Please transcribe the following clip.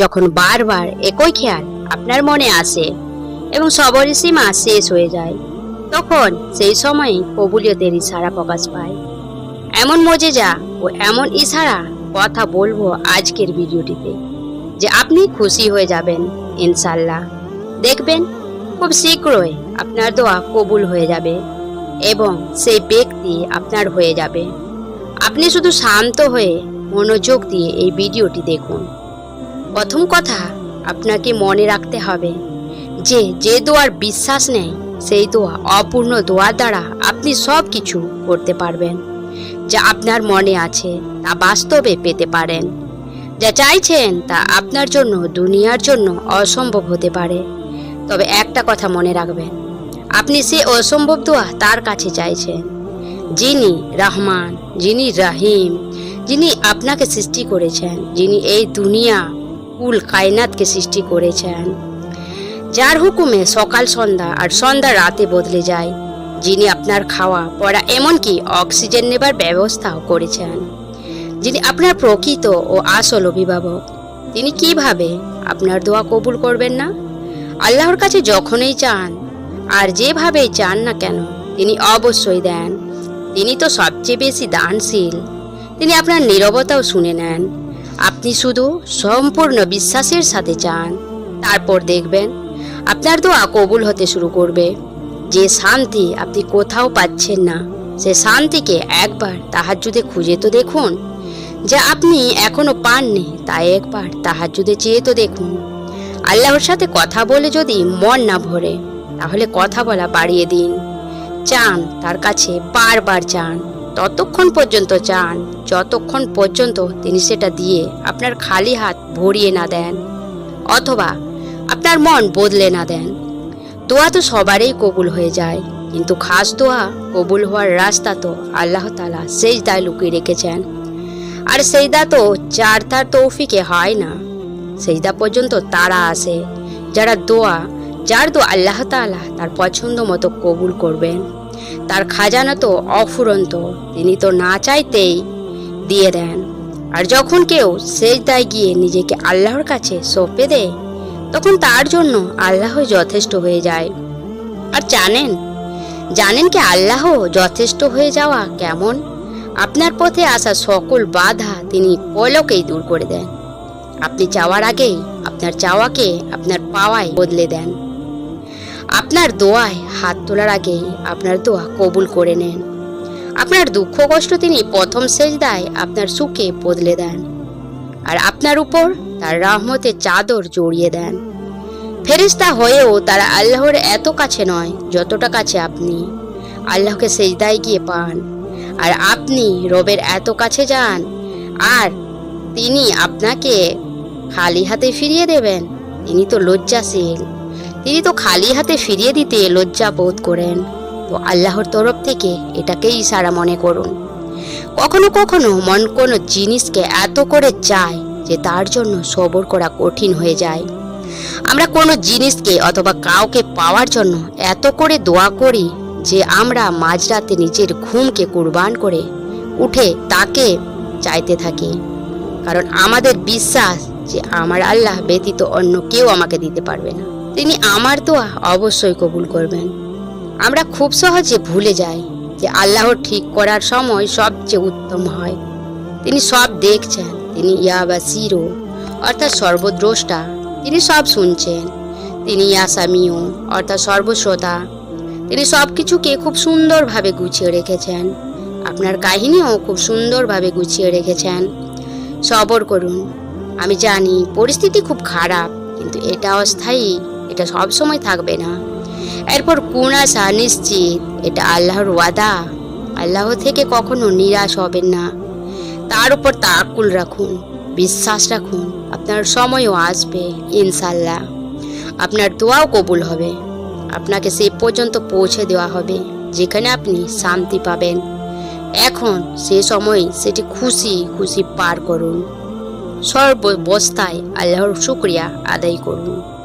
যখন বারবার একই খেয়াল আপনার মনে আসে এবং সবরই সীমা শেষ হয়ে যায়, তখন সেই সময় কবুলিয়তের ইশারা প্রকাশ পায়। এমন মজেজা ও এমন ইশারা কথা বলব আজকের ভিডিওটিতে যে আপনি খুশি হয়ে যাবেন ইনশাল্লাহ দেখবেন খুব শীঘ্রই আপনার দোয়া কবুল হয়ে যাবে এবং সেই ব্যক্তি আপনার হয়ে যাবে। আপনি শুধু শান্ত হয়ে মনোযোগ দিয়ে এই ভিডিওটি দেখুন। প্রথম কথা আপনাকে মনে রাখতে হবে যে যে দোয়ার বিশ্বাস নেই, সেই দোয়া অপূর্ণ দোয়ার দ্বারা আপনি সব কিছু করতে পারবেন। যা আপনার মনে আছে তা বাস্তবে পেতে পারেন। যা চাইছেন তা আপনার জন্য, দুনিয়ার জন্য অসম্ভব হতে পারে। তবে একটা কথা মনে রাখবেন, আপনি সে অসম্ভব দোয়া তার কাছে চাইছেন। যিনি রহমান, যিনি রাহিম, যিনি আপনাকে সৃষ্টি করেছেন, যিনি এই দুনিয়া কুল কায়নাতকে সৃষ্টি করেছেন। যার হুকুমে সকাল সন্ধ্যা আর সন্ধ্যা রাতে বদলে যায়। যিনি আপনার খাওয়া, পড়া, এমনকি অক্সিজেন নেবার ব্যবস্থাও করেছেন। যিনি আপনার প্রকৃত ও আসল অভিভাবক, তিনি কীভাবে আপনার দোয়া কবুল করবেন না? আল্লাহর কাছে যখনই চান, আর যেভাবেই চান না কেন, তিনি অবশ্যই দেন। তিনি তো সবচেয়ে বেশি দানশীল। তিনি আপনার নীরবতাও শুনে নেন। আপনি শুধু সম্পূর্ণ বিশ্বাসের সাথে চান তারপর দেখবেন আপনার দোয়া কবুল হতে শুরু করবে। যে শান্তি আপনি কোথাও পাচ্ছেন না, সে শান্তিকে একবার তাহাজ্জুদে খুঁজে তো দেখুন। যা আপনি এখনও পাননি, তা একবার তাহাজ্জুদে চেয়ে তো দেখুন। আল্লাহর সাথে কথা বলে যদি মন না ভরে, তাহলে কথা বলা বাড়িয়ে দিন। চান তার কাছে বারবার চান ততক্ষণ পর্যন্ত চান, যতক্ষণ পর্যন্ত তিনি সেটা দিয়ে আপনার খালি হাত ভরিয়ে না দেন, অথবা আপনার মন বদলে না দেন। দোয়া তো সবারই কবুল হয়ে যায়, কিন্তু খাস দোয়া কবুল হওয়ার রাস্তা তো আল্লাহ তালা সেই দায় লুকিয়ে রেখেছেন। আর সেইদা তো যার তার তৌফিকে হয় না। সেইদা পর্যন্ত তারা আসে যারা দোয়া, যার দোয়া আল্লাহ তাআলা তার পছন্দ মতো কবুল করবেন। তার খাজানা তো অফুরন্ত। তিনি তো না চাইতেই দিয়ে দেন। আর যখন কেউ সেজদায় গিয়ে নিজেকে আল্লাহর কাছে সঁপে দেয়, তখন তার জন্য আল্লাহ যথেষ্ট হয়ে যায়। আর জানেন? জানেন কি আল্লাহ যথেষ্ট হয়ে যাওয়া কেমন? আপনার পথে আসা সকল বাধা তিনি পলকেই দূর করে দেন। আপনি চাওয়ার আগেই আপনার চাওয়াকে আপনার পাওয়ায় বদলে দেন। আপনার দোয়ায় হাত তোলার আগেই আপনার দোয়া কবুল করে নেন। আপনার দুঃখ কষ্ট তিনি প্রথম সেজদায় আপনার সুখে বদলে দেন। আর আপনার উপর তার রহমতের চাদর জড়িয়ে দেন। ফেরিস্তা হয়েও তারা আল্লাহর এত কাছে নয় যতটা কাছে আপনি। আল্লাহকে সেজদায় গিয়ে পান। আর আপনি রবের এত কাছে যান। আর তিনি আপনাকে খালি হাতে ফিরিয়ে দেবেন। তিনি তো লজ্জাশীল। তিনি তো খালি হাতে ফিরিয়ে দিতে লজ্জা বোধ করেন। তো আল্লাহর তরফ থেকে এটাকেই ইশারা মনে করুন। কখনো কখনো মন কোনো জিনিসকে এত করে চায় যে তার জন্য সবর করা কঠিন হয়ে যায়। আমরা কোনো জিনিসকে অথবা কাউকে পাওয়ার জন্য এত করে দোয়া করি যে আমরা মাঝরাতে নিজের ঘুমকে কুরবান করে উঠে তাকে চাইতে থাকি। কারণ আমাদের বিশ্বাস যে আমার আল্লাহ ব্যতীত অন্য কেউ আমাকে দিতে পারবে না। তিনি আমার দোয়া অবশ্যই কবুল করবেন। আমরা খুব সহজে ভুলে যাই যে আল্লাহ ঠিক করার সময় সবচেয়ে উত্তম হয়। তিনি সব দেখছেন, তিনি ইয়াবা সিরো অর্থাৎ সর্বদ্রষ্টা, তিনি সব শুনছেন। তিনি ইয়াসামিও অর্থাৎ সর্বশ্রোতা, তিনি সব কিছুকে খুব সুন্দরভাবে গুছিয়ে রেখেছেন। আপনার কাহিনীও খুব সুন্দরভাবে গুছিয়ে রেখেছেন। সবর করুন। আমি জানি পরিস্থিতি খুব খারাপ, কিন্তু এটা অস্থায়ী। এটা সব সময় থাকবে না। এরপর কোন আশা নিশ্চিত, এটা আল্লাহর ওয়াদা। আল্লাহ থেকে কখনো নিরাশ হবেন না। তার উপর তাকুল রাখুন, বিশ্বাস রাখুন, আপনার সময়ও আসবে ইনশাল্লাহ আপনার দোয়াও কবুল হবে। আপনাকে সে পর্যন্ত পৌঁছে দেওয়া হবে, যেখানে আপনি শান্তি পাবেন। এখন সে সময় সেটি খুশি খুশি পার করুন। সর্ববস্থায় আল্লাহর শুক্রিয়া আদায় করুন।